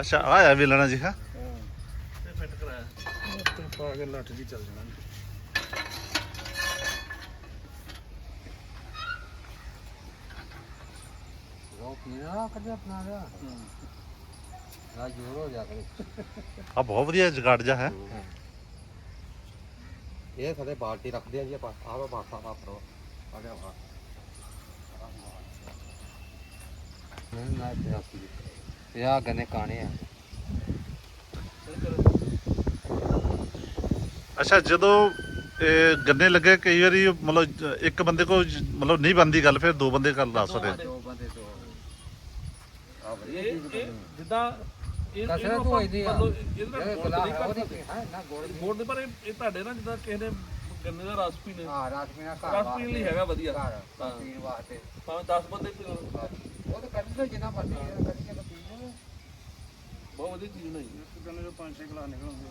ਅੱਛਾ ਆਇਆ ਵੇਲਣਾ ਜੀ ਹਾਂ। ਤੇ ਫਿੱਟ ਕਰਾਇਆ। ਉੱਤੇ ਪਾ ਕੇ ਲੱਠ ਜੀ ਚੱਲ ਜਾਣਾ। ਦਾ ਆ ਬਹੁਤ ਵਧੀਆ ਜਗਾੜ ਜਾ ਹੈ। ਇਹ ਸਾਡੇ ਬਾਲਟੀ ਰੱਖਦੇ ਆ ਜੀ ਆਪਾਂ ਆਹ ਬਾਸਾ ਵਾਪਰੋ ਆ ਗਿਆ ਵਾ। ਨਾ ਤੇ ਆਪੀ ਇਹ ਆ ਗਨੇ ਕਾਣੇ ਆ ਅੱਛਾ ਜਦੋਂ ਇਹ ਗੰਨੇ ਲੱਗੇ ਕਈ ਵਾਰੀ ਮਤਲਬ ਇੱਕ ਬੰਦੇ ਕੋ ਮਤਲਬ ਨਹੀਂ ਬੰਦੀ ਗੱਲ ਫਿਰ ਦੋ ਬੰਦੇ ਕਰ ਲਾ ਸਕਦੇ ਦੋ ਬੰਦੇ ਤੋਂ ਆ ਵਧੀਆ ਇਹ ਚੀਜ਼ ਇਹ ਜਿੱਦਾਂ ਇਹ ਕਸਰਤ ਹੋਈ ਦੀ ਆ। ਮਤਲਬ ਇਹਦੇ ਨਾਲ ਇਹ ਗੋਲ ਗੁਲਾਬ ਨਹੀਂ ਕਰ ਉਹਦੀ ਹੈ ਨਾ ਗੋਲ ਗੋਲ ਦੇ ਪਰ ਇਹ ਇਹ ਤੁਹਾਡੇ ਨਾਲ ਜਿੱਦਾਂ ਕਿਸੇ ਨੇ ਗੰਨੇ ਦਾ ਰਸ ਪੀਣੇ ਹਾਂ ਰਾਤ ਪੀਣਾ ਘਰ ਰਸ ਪੀਣ ਲਈ ਹੈਗਾ ਵਧੀਆ। ਘਰ ਹਾਂ। ਪੀਣ ਵਾਸਤੇ। ਭਾਵੇਂ 10 ਬੰਦੇ ਪੀ ਉਹ ਤਾਂ ਕੱਢ ਲਓ ਜਿੰਨਾ ਮਰਜ਼ੀ ਕੱਢ ਕੇ ਤਾਂ ਪੀ ਲਓ ਬਹੁਤ ਵਧੀਆ ਚੀਜ਼ ਗੰਨੇ ਪੰਜ ਛੇ ਗਲਾਸ ਨਿਕਲਣਗੇ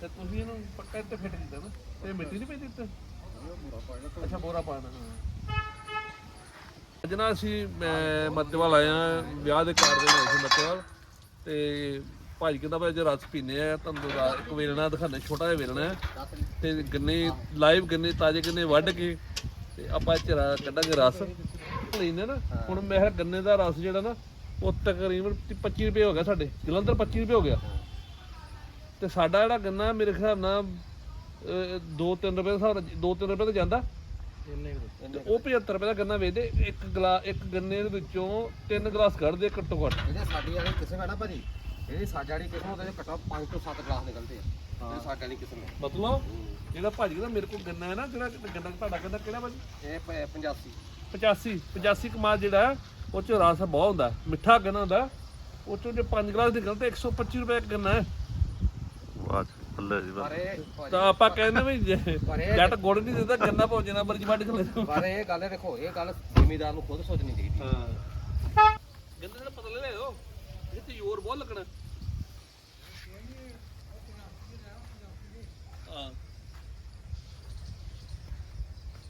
ਤੇ ਤੁਸੀਂ ਇਹਨੂੰ ਪੱਕਾ ਇੱਥੇ ਫਿੱਟ ਕੀਤਾ ਨਾ। ਤੇ ਮਿੱਟੀ ਨਹੀਂ ਪਈ ਦਿੱਤੇ। ਅੱਛਾ ਬੋਰਾ ਪਾਣਾ ਅੱਜ ਨਾ ਅਸੀਂ ਮੈਂ ਮੱਤੇਵਾਲ ਆਏ ਆ ਵਿਆਹ ਦੇ ਕਾਰਡ ਦੇ ਨਾਲ ਸੀ ਮੱਤੇਵਾਲ ਤੇ ਭਾਜੀ ਕਹਿੰਦਾ ਭਾਈ ਜੇ ਰਸ ਪੀਨੇ ਆ ਤੁਹਾਨੂੰ ਰਾ- ਇੱਕ ਵੇਲਣਾ ਦਿਖਾਣੇ ਛੋਟਾ ਜਿਹਾ ਵੇਲਣਾ ਹੈ। ਤੇ ਗੰਨੇ ਲਾਈਵ ਗੰਨੇ ਤਾਜ਼ੇ ਗੰਨੇ ਵੱਢ ਕੇ ਤੇ ਆਪਾਂ ਇਹ ਚ ਰਾ- ਕੱਢਾਂਗੇ ਰਸ। ਲੈਨੇ ਨਾ ਹੁਣ ਮੈਂ ਕਿਹਾ ਗੰਨੇ ਦਾ ਰਸ ਜਿਹੜਾ ਨਾ ਉਹ ਤਕਰੀਬਨ 25 ਰੁਪਏ ਹੋ ਗਿਆ ਸਾਡੇ। ਜਲੰਧਰ 25 ਰੁਪਏ ਹੋ ਗਿਆ। ਤੇ ਸਾਡਾ ਜਿਹੜਾ ਗੰਨਾ ਮੇਰੇ ਹਿਸਾਬ ਨਾਲ 2-3 ਰੁਪਏ ਦਾ ਹਿਸਾਬ 2-3 ਰੁਪਏ ਦਾ ਜਾਂਦਾ। ਤੇ ਉਹ 75 ਰੁਪਏ ਦਾ ਗੰਨਾ ਵੇਚਦੇ ਇੱਕ ਗਲਾ ਇੱਕ ਗੰਨੇ ਦੇ ਵਿੱਚੋਂ ਤਿੰਨ ਗਲਾਸ ਕੱਢਦੇ ਘੱਟੋ ਘੱਟ। ਇਹਦੇ ਸਾਡੀ ਵਾਲੀ ਹੈ ਨਾ ਭਾਜੀ ਇਹਦੀ ਸਾਡੀ ਵਾਲੀ ਕਿਸਮ ਉਹਦੇ ਘੱਟੋ 5 ਤੋਂ 7 ਗਲਾਸ ਨਿਕਲਦੇ ਆ। ਇਹ ਸਾਡੀ ਵਾਲੀ ਕਿਸਮ ਹੈ ਮਤਲਬ ਜਿਹੜਾ ਭਾਜੀ ਕਹਿੰਦਾ ਮੇਰੇ ਕੋਲ ਗੰਨਾ ਹੈ ਨਾ ਜਿਹੜਾ ਗੰਨਾ ਤੁਹਾਡਾ ਗੰਨਾ ਕਿਹੜਾ ਭਾਜੀ? ਇਹ ਪ- 85 85 85 ਕਮਾਲ ਜਿਹੜਾ ਹੈ, ਉਹ ਚ ਰਸ ਬਹੁਤ ਹੁੰਦਾ ਮਿੱਠਾ ਗੰਨਾ ਹੁੰਦਾ। ਉਹ ਚੋਂ ਜੇ 5 ਗਲਾਸ ਨਿਕਲਦੇ 125 ਰੁਪਏ ਦਾ ਗੰਨਾ ਹੈ। ਵਾਹ ਜੀ, ਬੱਲੇ ਜੀ ਪਰ ਬੱਲੇ ਇਹ ਭਾਜੀ, ਤਾਂ ਆਪਾਂ ਕਹਿੰਦੇ ਵੀ ਜੇ ਪਰ ਇਹ ਜੱਟ ਗੁੜ ਨਹੀਂ ਦਿੰਦਾ ਗੰਨਾ ਭੋਜਨ ਨਾ ਮਰਜ਼ੀ ਵੱਢ ਕੇ ਲੈ ਜਾਓ। ਪਰ ਇਹ ਗੱਲ ਦੇਖੋ ਇਹ ਗੱਲ ਜ਼ਿਮੀਦਾਰ ਨੂੰ ਖੁਦ ਸੋਚਣੀ ਚਾਹੀਦੀ ਹਾਂ। ਗੰਨੇ ਦਾ ਪਤਾ ਲੈ ਲਿਓ ਇਹ ਤੇ ਜ਼ੋਰ ਬਹੁਤ ਲੱਗਣਾ ਹਾਂ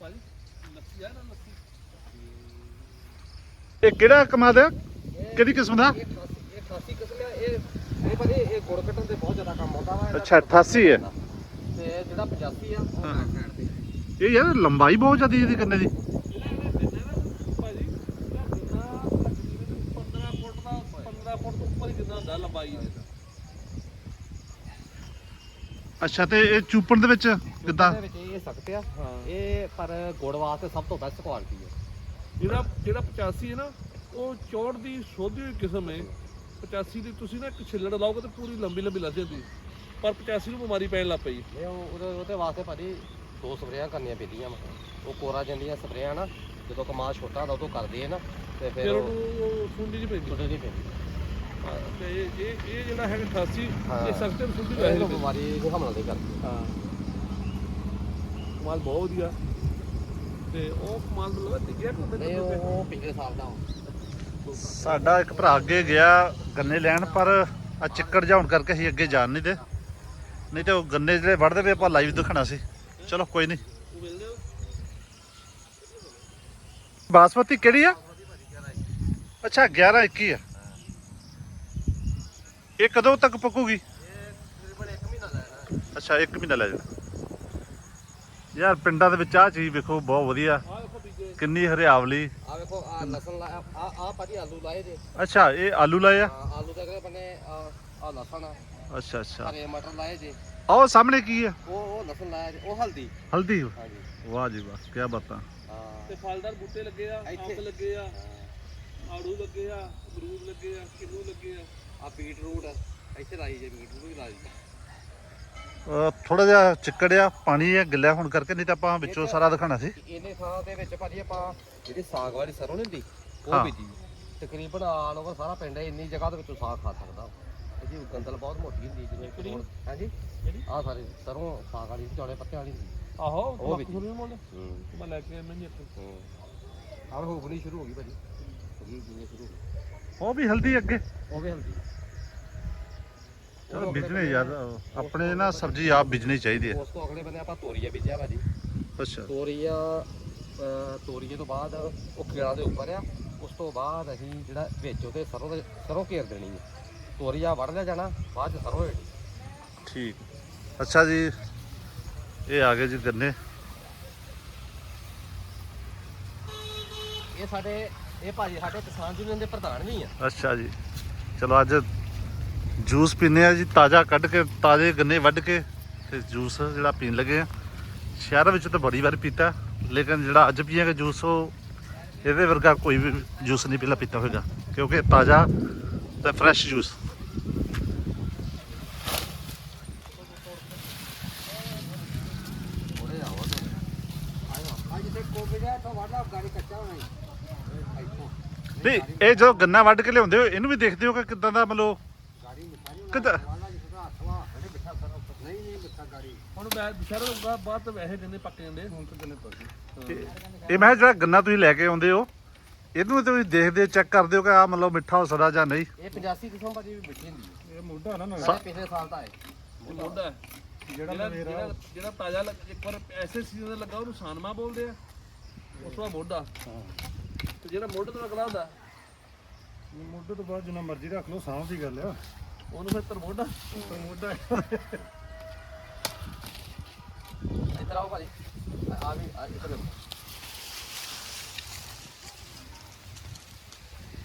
ਭਾਜੀ ਲੱਸੀ ਆ ਨਾ ਲੱਸੀ ਇਹ ਕਿਹੜਾ ਕਮਾਦ ਹੈ? ਕਿਹੜੀ ਕਿਸਮ ਦਾ? ਇਹ 88 ਇਹ 88 ਕਿਸਮ ਹੈ। ਇਹ ਇਹ ਭਾਜੀ ਇਹ ਗੁੜ ਕੱਟਣ ਤੇ ਬਹੁਤ ਜ਼ਿਆਦਾ ਕੰਮ ਆਉਂਦਾ ਵਾ। ਅੱਛਾ 88 ਹੈ। ਤੇ ਜਿਹੜਾ 85 ਆ ਉਹ ਬੈਕ ਸਾਈਡ ਤੇ ਇਹ ਯਾਰ ਲੰਬਾਈ ਬਹੁਤ ਜ਼ਿਆਦੀ ਇਹਦੀ ਗੰਨੇ ਦੀ। ਜਿਹੜਾ ਇਹ ਗੰਨਾ ਨਾ ਭਾਜੀ ਇਹਦਾ ਗੰਨਾ ਤਕਰੀਬਨ 15 ਫੁੱਟ ਦਾ 15 ਫੁੱਟ ਤੋਂ ਉੱਪਰ ਹੀ ਗੰਨਾ ਹੁੰਦਾ ਲੰਬਾਈ ਇਹਦਾ ਅੱਛਾ ਤੇ ਇਹ ਚੂਪਣ ਦੇ ਵਿੱਚ ਕਿੱਦਾਂ? ਇਹਦੇ ਵਿੱਚ ਸਖਤ ਆ। ਹਾਂ। ਇਹ ਪਰ ਗੁੜ ਵਾਸਤੇ ਸਭ ਤੋਂ ਬੈਸਟ ਕੁਆਲਿਟੀ ਹੈ। ਜਿਹੜਾ ਜਿਹੜਾ 85 ਹੈ ਨਾ ਉਹ 64 ਦੀ ਸੋਧੀ ਹੋਈ ਕਿਸਮ ਹੈ। 85 ਦੀ ਤੁਸੀਂ ਨਾ ਇੱਕ ਛਿੱਲੜ ਲਾਓਗੇ ਤੇ ਪੂਰੀ ਲੰਬੀ ਲੰਬੀ ਲੱਗ ਜਾਂਦੀ। ਪਰ 85 ਨੂੰ ਬਿਮਾਰੀ ਪੈਣ ਲੱਗ ਪਈ। ਇਹ ਉਹ- ਉਹਦੇ ਉਹਦੇ ਵਾਸਤੇ ਭਾਜੀ ਦੋ ਸਪਰੇਆਂ ਕਰਨੀਆਂ ਪੈਂਦੀਆਂ ਵਾ। ਉਹ ਕੋਰਾ ਜਾਂਦੀਆਂ ਸਪਰੇਆਂ ਨਾ ਜਦੋਂ ਕਮਾਲ ਛੋਟਾ ਹੁੰਦਾ ਉਦੋਂ ਕਰਦੇ ਆ ਨਾ ਤੇ ਫਿਰ ਫਿਰ ਉਹ ਉਹਨੂੰ ਸੁੰਡੀ ਨਹੀਂ ਪੈਂਦੀ। ਛੋਟੇ ਨਹੀਂ ਪੈਂਦੀ। ਹਾਂ, ਤੇ ਇਹ ਇਹ ਇਹ ਜਿਹੜਾ ਹੈਗਾ 88 ਹਾਂ। ਇਹ ਸਖਤ ਸੁੰਡੀ ਇਹ ਵੈਸੇ ਨੂੰ ਬਿਮਾਰੀ ਨੂੰ ਹਮਲਾ ਨਹੀਂ ਕਰਦੀ ਹਾਂ। ਕਮਾਲ ਬਹੁਤ ਵਧੀਆ। ਤੇ ਉਹ ਕਮਾਲ ਮਤਲਬ ਦਿਖਿਆ ਕਿ ਨਹੀਂ ਉਹ ਪਿਛਲੇ ਸਾਲ ਦਾ। ਸਾਡਾ ਇੱਕ ਭਰਾ ਅੱਗੇ ਗਿਆ ਗੰਨੇ ਲੈਣ ਪਰ ਆ ਚਿੱਕੜ ਜਾਉਣ ਕਰਕੇ ਅਸੀਂ ਅੱਗੇ ਜਾਣ ਨਹੀਂ ਦੇ। ਨਹੀਂ ਤੇ ਉਹ ਗੰਨੇ ਜਿਹੜੇ ਵੜਦੇ ਵੇ ਆਪਾਂ ਲਾਈਵ ਦਿਖਾਣਾ ਸੀ। ਚਲੋ ਕੋਈ ਨਹੀਂ। ਉਹ ਮਿਲਦੇ ਹੋ? ਬਾਸਮਤੀ ਕਿਹੜੀ ਆ? ਅੱਛਾ 11 21 ਆ। ਇਹ ਕਦੋਂ ਤੱਕ ਪੱਕੂਗੀ? ਅੱਛਾ 1 ਮਹੀਨਾ ਲੈ ਜਾਣਾ ਯਾਰ ਪਿੰਡਾਂ ਦੇ ਵਿੱਚ ਆ ਚੀਜ਼ ਵੇਖੋ ਬਹੁਤ ਵਧੀਆ। ਬੀਜੇ। ਕਿੰਨੀ ਹਰਿਆਵਲੀ। ਆ ਵੇਖੋ ਆ ਲਸਣ ਆ ਆ ਭਾਜੀ ਆਲੂ ਲਾਏ ਜੇ। ਅੱਛਾ ਇਹ ਆਲੂ ਲਾਏ ਆ? ਆਲੂ ਦੇ ਅਗਲੇ ਬੰਨੇ ਆ ਆ ਲਸਣ ਆ, ਅੱਛਾ ਅੱਛਾ। ਹਰੇ ਮਟਰ ਲਾਏ ਜੇ। ਆਹ ਸਾਹਮਣੇ ਕੀ ਆ? ਉਹ ਉਹ ਲਸਣ ਲਾਇਆ ਜੇ ਉਹ ਹਲਦੀ। ਹਲਦੀ? ਹਾਂਜੀ। ਵਾਹ ਜੀ ਵਾਹ ਕੀ ਬਾਤਾਂ ਹਾਂ। ਤੇ ਫਲਦਾਰ ਬੂਟੇ ਲੱਗੇ ਆ ਇੱਥੇ। ਅੰਬ ਲੱਗੇ ਆ ਆੜੂ ਲੱਗੇ ਆ ਅਮਰੂਦ ਲੱਗੇ ਆ ਕਿੰਨੂ ਲੱਗੇ ਆ? ਆ ਬੀਟ ਰੂਟ ਇੱਥੇ ਲਾਈ ਜੇ ਬੀਟ ਰੂਟ ਵੀ ਲਾਈ ਜੇ। ਥੋੜਾ ਜਿਹਾ ਚਿੱਕੜਿਆ ਪਾਣੀ ਹੈ ਗਿੱਲਾ ਹੁਣ ਕਰਕੇ ਨਹੀਂ ਤਾਂ ਆਪਾਂ ਵਿੱਚੋਂ ਸਾਰਾ ਦਿਖਾਣਾ ਸੀ। ਇਹਨੇ ਥਾਂ ਦੇ ਵਿੱਚ ਭਾਜੀ ਆਪਾਂ ਜਿਹੜੀ ਸਾਗ ਵਾਲੀ ਸਰੋਂ ਨਹੀਂ ਹੁੰਦੀ ਹਾਂ। ਉਹ ਬੀਜੀ। ਤਕਰੀਬਨ ਆਲ ਓਵਰ ਸਾਰਾ ਪਿੰਡ ਇੰਨੀ ਜਗ੍ਹਾ ਦੇ ਵਿੱਚੋਂ ਸਾਗ ਖਾ ਸਕਦਾ। ਇਹਦੀ ਗੰਦਲ ਬਹੁਤ ਮੋਟੀ ਹੁੰਦੀ ਜਿਵੇਂ? ਹੁਣ ਹਾਂਜੀ ਕਿਹੜੀ? ਆ ਸਾਰੇ ਸਰੋਂ ਸਾਗ ਵਾਲੀ ਚੌੜੇ ਪੱਤਿਆਂ ਵਾਲੀ ਹੁੰਦੀ। ਆਹੋ ਉਹ ਵੀ। ਮੁੱਲ ਹੂੰ। ਮੈਂ ਲੈ ਕੇ ਮੈਂ ਇੱਥੇ। ਹੂੰ। ਆਹ ਹੋਗਣੀ ਸ਼ੁਰੂ ਹੋ ਗਈ ਭਾਜੀ। ਸ਼ੁਰੂ ਹੋ ਗਈ। ਉਹ ਵੀ ਹਲਦੀ ਅੱਗੇ। ਉਹ ਵੀ ਹਲਦੀ ਚਲੋ ਬਿਜਨੇ ਯਾਰ ਆਪਣੇ ਨਾ ਸਬਜ਼ੀ ਆਪ ਬਿਜਣੀ ਚਾਹੀਦੀ ਹੈ। ਉਸ ਤੋਂ ਅਗਲੇ ਬੰਨੇ ਆਪਾਂ ਤੋਰੀਆ ਬੀਜਿਆ ਭਾਜੀ। ਅੱਛਾ। ਤੋਰੀਆ ਅਹ, ਤੋਰੀਏ ਤੋਂ ਬਾਅਦ ਉਹ ਖੇੜਾ ਦੇ ਉੱਪਰ ਆ। ਉਸ ਤੋਂ ਬਾਅਦ ਅਸੀਂ ਜਿਹੜਾ ਵਿੱਚ ਉਹਦੇ ਸਰੋਂ ਦੇ ਸਰੋਂ ਘੇਰ ਦੇਣੀ ਹੈ ਤੋਰੀਆ ਵੜ ਲਿਆ ਜਾਣਾ ਬਾਅਦ ਚ ਸਰੋਂ ਠੀਕ। ਅੱਛਾ ਜੀ। ਇਹ ਆ ਗਏ ਜੀ ਗੰਨੇ। ਇਹ ਸਾਡੇ ਇਹ ਭਾਜੀ ਸਾਡੇ ਕਿਸਾਨ ਯੂਨੀਅਨ ਦੇ ਪ੍ਰਧਾਨ ਵੀ ਆ। ਅੱਛਾ ਜੀ। ਚਲੋ ਅੱਜ ਜੂਸ ਪੀਨੇ ਆ ਜੀ, ਤਾਜ਼ਾ ਕੱਢ ਕੇ, ਤਾਜ਼ੇ ਗੰਨੇ ਵੱਢ ਕੇ ਤੇ ਜੂਸ ਜਿਹੜਾ ਪੀਣ ਲੱਗੇ ਆ। ਸ਼ਹਿਰ ਵਿੱਚ ਤਾਂ ਬੜੀ ਵਾਰ ਪੀਤਾ, ਲੇਕਿਨ ਜਿਹੜਾ ਅੱਜ ਪੀਆਂਗੇ ਜੂਸ, ਉਹ ਇਹਦੇ ਵਰਗਾ ਕੋਈ ਵੀ ਜੂਸ ਨਹੀਂ ਪਹਿਲਾਂ ਪੀਤਾ ਹੋਵੇਗਾ ਕਿਉਂਕਿ ਤਾਜ਼ਾ ਤੇ ਫਰੈਸ਼ ਜੂਸ। ਨਹੀਂ, ਇਹ ਜੋ ਗੰਨਾ ਵੱਢ ਕੇ ਲਿਆਉਂਦੇ ਹੋ, ਇਹਨੂੰ ਵੀ ਦੇਖਦੇ ਹੋ ਕਿ ਕਿਦਾਂ ਦਾ ਮਤਲਬ ਕਿੱਦਾਂ? ਵਾਲਾ ਜਿਸ ਦਾ ਹੱਥ ਵਾ ਇਹਨੇ ਮਿੱਠਾ ਸਰੋਂ ਨਹੀਂ ਨਹੀਂ ਮਿੱਠਾ ਗਾੜੀ ਹੁਣ ਮੈਂ ਦੁਸ਼ਹਿਰੇ ਤੋਂ ਬਾਅਦ ਬਾਅਦ ਤਾਂ ਵੈਸੇ ਗੰਨੇ ਪੱਕ ਜਾਂਦੇ ਹੁਣ ਤਾਂ ਕਿੰਨੇ ਪੱਕੀ ਇਹ ਮੈਂ ਜਿਹੜਾ ਗੰਨਾ ਤੁਸੀਂ ਲੈ ਕੇ ਆਉਂਦੇ ਹੋ ਇਹਨੂੰ ਤੁਸੀਂ ਦੇਖਦੇ ਚੈੱਕ ਕਰਦੇ ਹੋ ਕਿ ਆ ਮਤਲਬ ਮਿੱਠਾ ਹੋ ਸਕਦਾ ਜਾਂ ਨਹੀਂ? ਇਹ 85 ਕਿਸਮ ਭਾਜੀ ਵੀ ਮਿੱਠੀ ਹੁੰਦੀ ਹੈ। ਇਹ ਮੋਢਾ ਨਾ ਨਾ ਪਿਛਲੇ ਸਾਲ ਤਾਂ ਹੈ ਇਹ ਮੋਢਾ ਹੈ। ਜਿਹੜਾ ਜਿਹੜਾ ਮੇਰਾ ਜਿਹੜਾ ਤਾਜ਼ਾ ਲੱਗ- ਇੱਕ ਵਾਰ ਐਸੇ ਸੀਜ਼ਨ ਤੇ ਲੱਗਾ ਉਹਨੂੰ ਸਾਨਮਾ ਬੋਲਦੇ ਆ। ਉਸ ਤੋਂ ਮੋਢਾ। ਤੇ ਜਿਹੜਾ ਮੋਢੇ ਤੋਂ ਅਗਲਾ ਹੁੰਦਾ। ਮੋਢੇ ਤੋਂ ਬਾਅਦ ਜਿੰਨਾ ਮਰਜ਼ੀ ਰੱਖ ਲਓ ਸਾਂਭ ਦੀ ਗੱਲ ਆ। ਉਹਨੂੰ ਫਿਰ ਤਰਮੋਡਾ ਤਰਮੋਡਾ ਇੱਧਰ ਆਓ ਭਾਜੀ। ਆ ਵੀ ਆ ਇੱਧਰ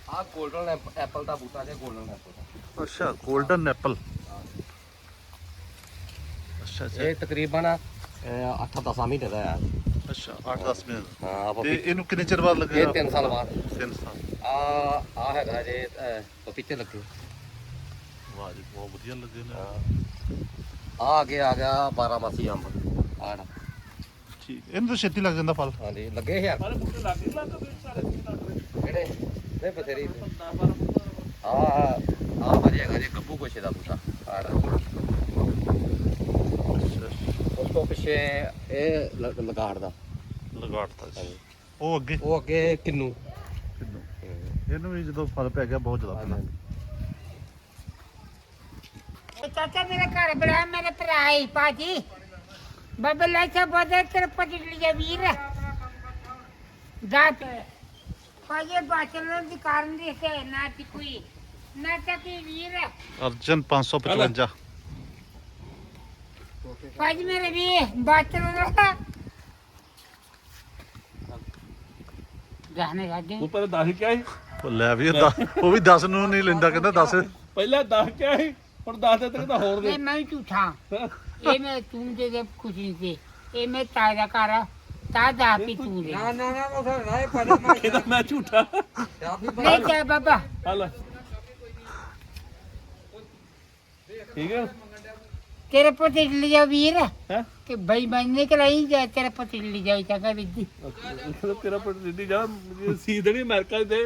ਆ 골ਡਨ ਐਪਲ ਦਾ ਬੂਟਾ ਜੇ 골ਡਨ ਐਪਲ ਦਾ। ਅੱਛਾ 골ਡਨ ਐਪਲ ਅੱਛਾ ਅੱਛਾ। ਇਹ ਤਕਰੀਬਨ 8-10 ਮਹੀਨੇ ਦਾ ਹੈ ਅੱਛਾ 8-10 ਮਹੀਨੇ ਹਾਂ ਆਪਾਂ ਤੇ ਇਹਨੂੰ ਕਿੰਨੇ ਚਿਰ ਬਾਅਦ ਲੱਗੇਗਾ? ਇਹ 3 ਸਾਲ ਬਾਅਦ। 3 ਸਾਲ। ਆ ਆ ਹੈਗਾ ਜੇ ਪਪੀਤੇ ਲੱਗੇ। ਵਾਹ ਜੀ ਬਹੁਤ ਵਧੀਆ ਲੱਗੇ ਨੇ। ਆ ਅੱਗੇ ਆ ਗਿਆ 12 ਮਾਸੀ ਅੰਬ। ਆੜ ਠੀਕ। ਇਹਨੂੰ ਤਾਂ ਛੇਤੀ ਲੱਗ ਜਾਂਦਾ ਫਲ। ਹਾਂਜੀ ਲੱਗੇ ਯਾਰ ਸਾਰੇ ਬੂਟੇ ਲੱਗ ਗਏ ਲੱਗ ਗਏ ਸਾਰੇ ਕਿਹੜੇ? ਨਹੀਂ ਬਥੇਰੀ। 10 12 ਬੂਟੇ। ਆ ਆ ਭਾਜੀ ਹੈਗਾ ਜੇ ਗੱਬੂ ਕੋਸ਼ੇ ਦਾ ਬੂਟਾ। ਆੜ ਉਸ ਤੋਂ ਪਿੱਛੇ ਇਹ ਲ- ਲਗਾੜ ਦਾ ਲਗਾੜਤਾ ਜੀ ਉਹ ਅੱਗੇ? ਉਹ ਅੱਗੇ ਕਿੰਨੂ। ਕਿੰਨੂ। ਇਹਨੂੰ ਵੀ ਜਦੋਂ ਫਲ ਪੈ ਗਿਆ ਬਹੁਤ ਜ਼ਿਆਦਾ ਚਾਚਾ ਮੇਰੇ ਘਰ ਬੜਾ ਮੇਰੇ ਭਰਾ ਹੀ ਪਾਜੀ ਬਾਬਾ ਲੈ ਚਾ ਬਦੇ ਤੇਰੇ ਪਤੀ ਲਿਆ ਵੀਰ। ਜਾਤ ਪਾਜੇ ਬਾਚਲ ਦੀ ਕਾਰਨ ਦੀ ਸੇ ਨਾ ਤੀ ਕੋਈ ਨਾ ਤਾ ਕੀ ਵੀਰ। ਅਰਜਨ 555 ਪਾਜ ਮੇਰੇ ਵੀ ਬਾਚਲ ਦਾ। ਜਾਣੇ ਰਾਜੇ। ਉਹ ਪਰ 10 ਕਿਹਾ ਸੀ? ਉਹ ਲੈ ਵੀ ਉਹ ਦਸ- ਉਹ ਵੀ 10 ਨੂੰ ਨਹੀਂ ਲੈਂਦਾ ਕਹਿੰਦਾ 10 ਪਹਿਲਾਂ 10 ਕਿਹਾ ਸੀ? ਹੁਣ 10 ਦੇ ਤੱਕ ਤਾਂ ਹੋਰ ਦੇ। ਇਹ ਮੈਂ ਝੂਠਾ। ਇਹ ਮੈਂ ਤੂੰ ਦੇ ਦੇ ਖੁਸ਼ੀ ਤੇ ਇਹ ਮੈਂ ਤਾਜ਼ਾ ਕਰ ਤਾਜ਼ਾ ਪੀ ਤੂੰ ਦੇ। ਨਾ ਨਾ ਉਹ ਰਾਏ ਪੜਾ ਮੈਂ ਇਹਦਾ ਮੈਂ ਝੂਠਾ? ਨਹੀਂ ਚਾ ਬਾਬਾ। ਹਲ ਠੀਕ ਹੈ ਤੇਰੇ ਪਤੀ ਲਿਆ ਵੀਰ। ਹੈ? ਕਿ ਬਈ ਬੰਨੇ ਕਰਾਈ ਜਾ ਤੇਰੇ ਪਤੀ ਲੈ ਜਾਈ ਚੰਗਾ ਵਿਧੀ ਤੇਰਾ ਪਰ ਦਿੱਤੀ ਜਾ ਸੀ ਦੇਣੀ ਅਮਰੀਕਾ ਦੇ।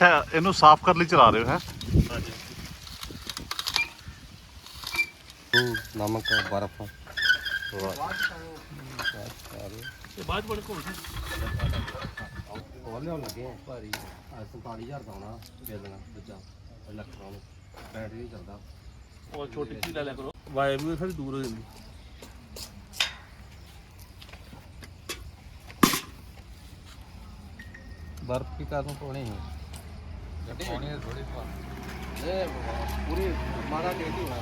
ਅੱਛਾ ਇਹਨੂੰ ਸਾਫ਼ ਕਰਨ ਲਈ ਚਲਾ ਰਹੇ ਹੋ ਹੈ? ਨਮਕ ਬਰਫ। ਤੇ ਬਾਅਦ ਬੜ ਕੋਲ ਉਹ ਲਿਆਉਣ ਲੱਗੇ ਆ। ਭਾਰੀ 47000 ਦਾ ਆਉਣਾ ਵੇਲਣਾ ਦੂਜਾ ਇਲੈਕਟ੍ਰੋਨ ਬੈਟਰੀ ਨਹੀਂ ਚੱਲਦਾ। ਉਹ ਛੋਟੀ ਚੀਜ਼ ਲੈ ਲਿਆ ਕਰੋ। ਵਾਇਰ ਵੀ ਥੋੜੀ ਦੂਰ ਹੋ ਜਾਂਦੀ। ਬਰਫ ਕੀ ਕਰਨ ਕੋਣੀ ਹੈ? ਗੱਡੀ ਪਾਣੀ ਥੋੜੀ ਪਾ ਇਹ ਪੂਰੀ ਮਾਰਾ ਟੇਟੀ ਹੋਣਾ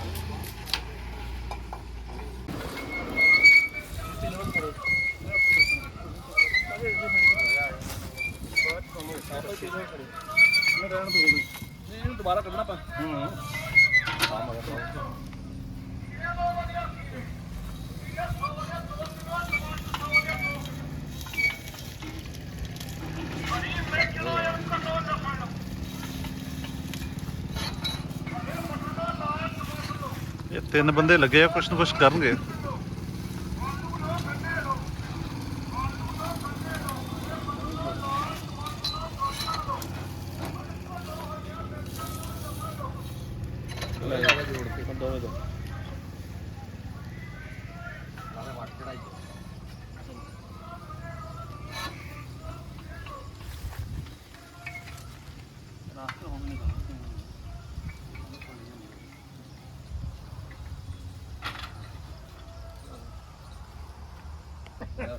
ਨਹੀਂ ਇਹਨੂੰ ਦੁਬਾਰਾ ਕੱਢਣਾ ਪਾ ਇਹ ਤਿੰਨ ਬੰਦੇ ਲੱਗੇ ਆ ਕੁਛ ਨਾ ਕੁਛ ਕਰਨਗੇ।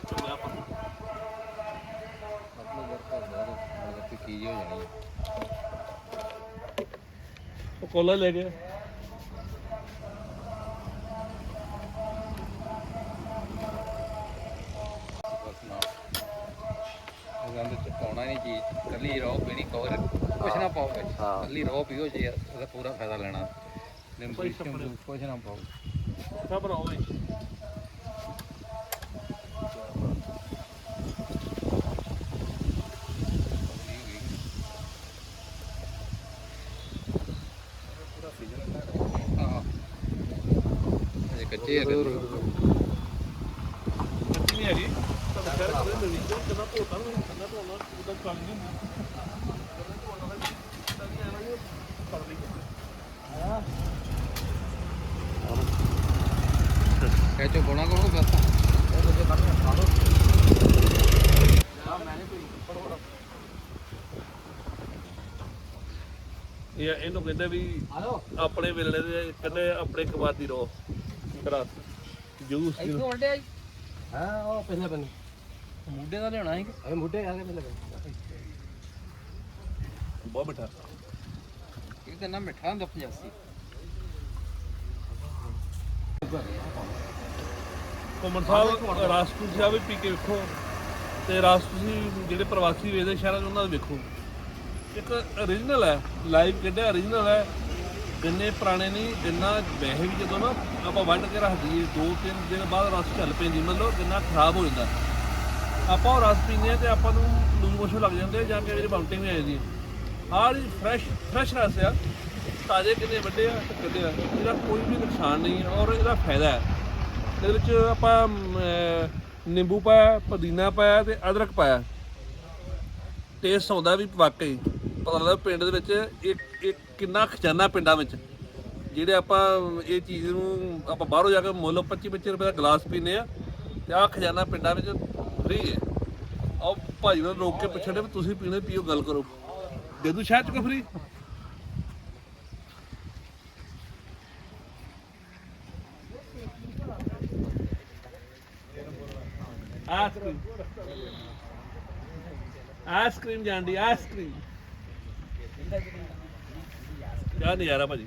ਕਿਆ ਚੁਗਿਆ ਆਪਾਂ ਕੀ ਹੋ ਜਾਣੀ ਉਹ ਕੋਲਾ ਲੈ ਗਿਆ। ਗੰਦ ਚ ਪਾਉਣਾ ਨਹੀਂ ਚੀਜ਼ ਕੱਲੀ ਰੋ ਪੀਣੀ ਕਵਰ ਕੁਛ ਨਾ ਪਾਓ ਵਿੱਚ ਹਾਂ। ਕੱਲੀ ਰੋ ਪੀਓ ਜੀ ਉਹਦਾ ਪੂਰਾ ਫਾਇਦਾ ਲੈਣਾ। ਨਿੰਬੂ ਕੁਛ ਨਾ ਪਾਓ। ਸਭ ਬਣਾਓ ਬਈ ਹਾਂ ਕੱਚੇ ਹੈਗੇ ਕੱਚੀ ਨਹੀਂ ਹੈਗੀ ਤਾਂ ਖੈਰ ਕਦੇ ਮਿਲਣੀ ਤੇ ਕਿੰਨਾ ਧੋਤਾ ਨੂੰ ਕਿੰਨਾ ਧੋਣਾ ਉਹਦਾ ਕੰਮ ਨਹੀਂ ਕਹਿ ਪਾਉਣਾ ਕੋਣ ਬਸ ਇਹ ਇਹਨੂੰ ਕਹਿੰਦੇ ਵੀ ਆਪਣੇ ਵੇਲੇ ਦੇ ਕਹਿੰਦੇ ਆਪਣੇ ਕਮਾਦੀ ਰੋ। ਕਰਾ ਜੂਸ ਇੱਥੋਂ ਵੰਡਿਆ ਜੀ। ਹਾਂ ਉਹ ਪਹਿਲੇ ਬੰਨੇ। ਮੁੰਡੇ ਦਾ ਲਿਆਉਣਾ ਸੀ। ਅਰੇ ਮੁੱਢੇ ਆ ਕੇ ਪਹਿਲੇ ਬੰਨੇ। ਬਹੁਤ ਮਿੱਠਾ। ਇਹ ਤਾਂ ਨਾ ਮਿੱਠਾ ਹੁੰਦਾ 85 ਕੋਮਨ ਸਾਹਿਬ ਰਸ ਤੁਸੀਂ ਆ ਵੀ ਪੀ ਕੇ ਵੇਖੋ। ਤੇ ਰਸ ਤੁਸੀਂ ਜਿਹੜੇ ਪ੍ਰਵਾਸੀ ਵੇਚਦੇ ਸ਼ਹਿਰਾਂ 'ਚ ਉਹਨਾਂ ਦਾ ਵੇਖੋ। ਇੱਕ origignal ਹੈ ਲਾਈਵ ਕਿੱਡਾ origignal ਹੈ। ਗੰਨੇ ਪੁਰਾਣੇ ਨਹੀਂ ਗੰਨਾ ਵੈਸੇ ਵੀ ਜਦੋਂ ਨਾ ਆਪਾਂ ਵੱਢ ਕੇ ਰੱਖ ਦਈਏ, ਦੋ ਤਿੰਨ ਦਿਨ ਬਾਅਦ ਰਸ ਚੱਲ ਪੈਂਦੀ, ਮਤਲਬ ਗੰਨਾ ਖਰਾਬ ਹੋ ਜਾਂਦਾ। ਆਪਾਂ ਉਹ ਰਸ ਪੀਂਦੇ ਆ ਤੇ ਆਪਾਂ ਨੂੰ ਲੂਜ਼ ਮੋਸ਼ਨ ਲੱਗ ਜਾਂਦੇ ਜਾਂ ਕਿ ਜਿਹੜੀ ਬਾਉਂਟਿੰਗ ਵੀ ਆ ਜਾਂਦੀ ਆਹ ਜੀ ਫਰੈਸ਼ ਫਰੈਸ਼ ਰਸ ਆ, ਤਾਜ਼ੇ ਕਿੰਨੇ ਵੱਡੇ ਆ ਤੇ ਕੱਢੇ ਆ। ਇਹਦਾ ਕੋਈ ਵੀ ਨੁਕਸਾਨ ਨਹੀਂ ਔਰ ਇਹਦਾ ਫਾਇਦਾ ਹੈ ਇਹਦੇ ਵਿੱਚ ਆਪਾਂ ਨਿੰਬੂ ਪਾਇਆ, ਪੁਦੀਨਾ ਪਾਇਆ ਤੇ ਅਦਰਕ ਪਾਇਆ। ਟੇਸਟ ਆਉਂਦਾ ਵੀ ਵਾਕਈ। ਪਤਾ ਲੱਗਦਾ ਪਿੰਡ ਦੇ ਵਿੱਚ ਇੱਕ ਇੱਕ ਕਿੰਨਾ ਖਜ਼ਾਨਾ ਪਿੰਡਾਂ ਵਿੱਚ। ਜਿਹੜੇ ਆਪਾਂ ਇਹ ਚੀਜ਼ ਨੂੰ ਆਪਾਂ ਬਾਹਰੋਂ ਜਾ ਕੇ ਮੁੱਲ 25 25 ਰੁਪਏ ਦਾ ਗਲਾਸ ਪੀਨੇ ਆ ਤੇ ਆਹ ਖਜ਼ਾਨਾ ਪਿੰਡਾਂ ਵਿੱਚ ਫ੍ਰੀ ਹੈ। ਆਓ ਭਾਜੀ ਨੂੰ ਰੋਕ ਕੇ ਪੁੱਛਣੇ ਵੀ ਤੁਸੀਂ ਪੀਣੇ ਪੀਓ, ਗੱਲ ਕਰੋ। ਦੇ ਦੂ ਸ਼ਹਿਰ ਚ ਕੋ free ice cream ice cream ਜਾਂਦੀ ਆਈਸਕ੍ਰੀਮ ਕਿਆ ਨਜ਼ਾਰਾ ਭਾਜੀ?